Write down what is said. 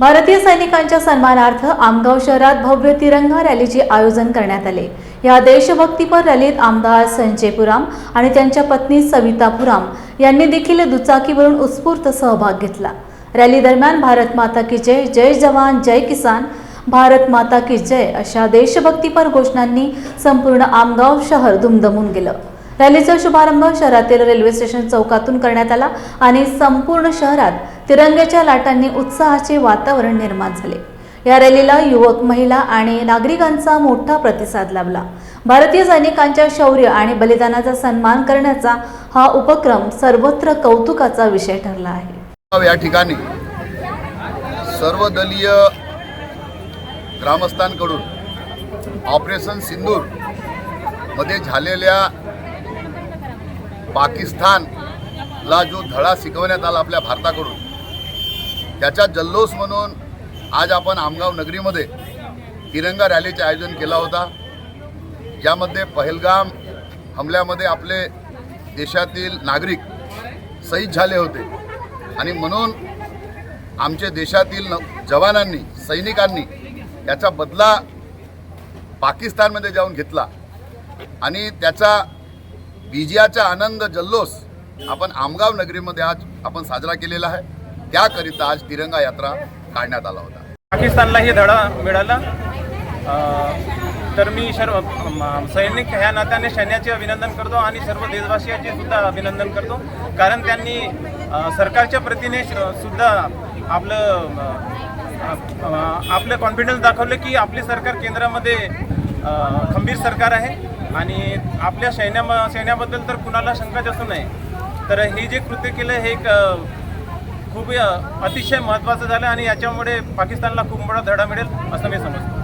भारतीय सैनिकांच्या सन्मानार्थ आमगाव शहरात भव्य तिरंगा रॅलीचे आयोजन करण्यात आले. या देशभक्तीपर रॅलीत आमदार संजय पुराम आणि त्यांच्या पत्नी सविता पुराम यांनी देखील दुचाकीवरून उत्स्फूर्त सहभाग घेतला. रॅली दरम्यान भारत माता की जय जय जवान जय किसान भारत माता की जय अशा देशभक्तीपर घोषणांनी संपूर्ण आमगाव शहर दुमदमून गेलं. रॅलीचा शुभारंभ शहरातील रेल्वे स्टेशन चौकातून करण्यात आला आणि संपूर्ण शहरात तिरंग्याच्या लाटांनी उत्साहाचे वातावरण निर्माण झाले. या रॅलीला युवक महिला आणि नागरिकांचा मोठा प्रतिसाद लाभला. भारतीय सैनिकांच्या शौर्य आणि बलिदानाचा सन्मान करण्याचा हा उपक्रम सर्वत्र कौतुकाचा विषय ठरला आहे. या ठिकाणी सर्वदलीय ग्रामस्थांकडून ऑपरेशन सिंदूरमध्ये झालेल्या पाकिस्तानला जो धडा शिकवण्यात आला आपल्या भारताकडून त्याचा जल्लोष म्हणून आज आपण आमगाव नगरीमध्ये तिरंगा रॅलीचे आयोजन केला होता. ज्यामध्ये पहलगाम हमल्यामध्ये आपले देशातील नागरिक शहीद झाले होते. आणि म्हणून आमच्या देशातील न जवानांनी सैनिकांनी याचा बदला पाकिस्तानमध्ये जाऊन घेतला. आणि त्याचा विजयाचा आनंद जल्लोष आपण आमगाव नगरीमध्ये आज आपण साजरा केलेला आहे. त्याकरिता आज तिरंगा यात्रा काढण्यात आला होता. पाकिस्तानलाही धडा मिळाला. तर मी सर्व सैनिक ह्या नात्याने सैन्याचे अभिनंदन करतो आणि सर्व देशवासियांचे सुद्धा अभिनंदन करतो. कारण त्यांनी सरकारच्या प्रतीने श- सुद्धा आपलं आपलं कॉन्फिडन्स दाखवलं की आपले सरकार केंद्रामध्ये खंबीर सरकार आहे. आणि आपल्या सैन्या सैन्याबद्दल तर कुणाला शंकाच असू नये. तर हे जे कृत्य केलं हे एक खूप अतिशय महत्त्वाचं झालं आणि याच्यामुळे पाकिस्तानला खूप मोठा धडा मिळेल असं मी समजतो.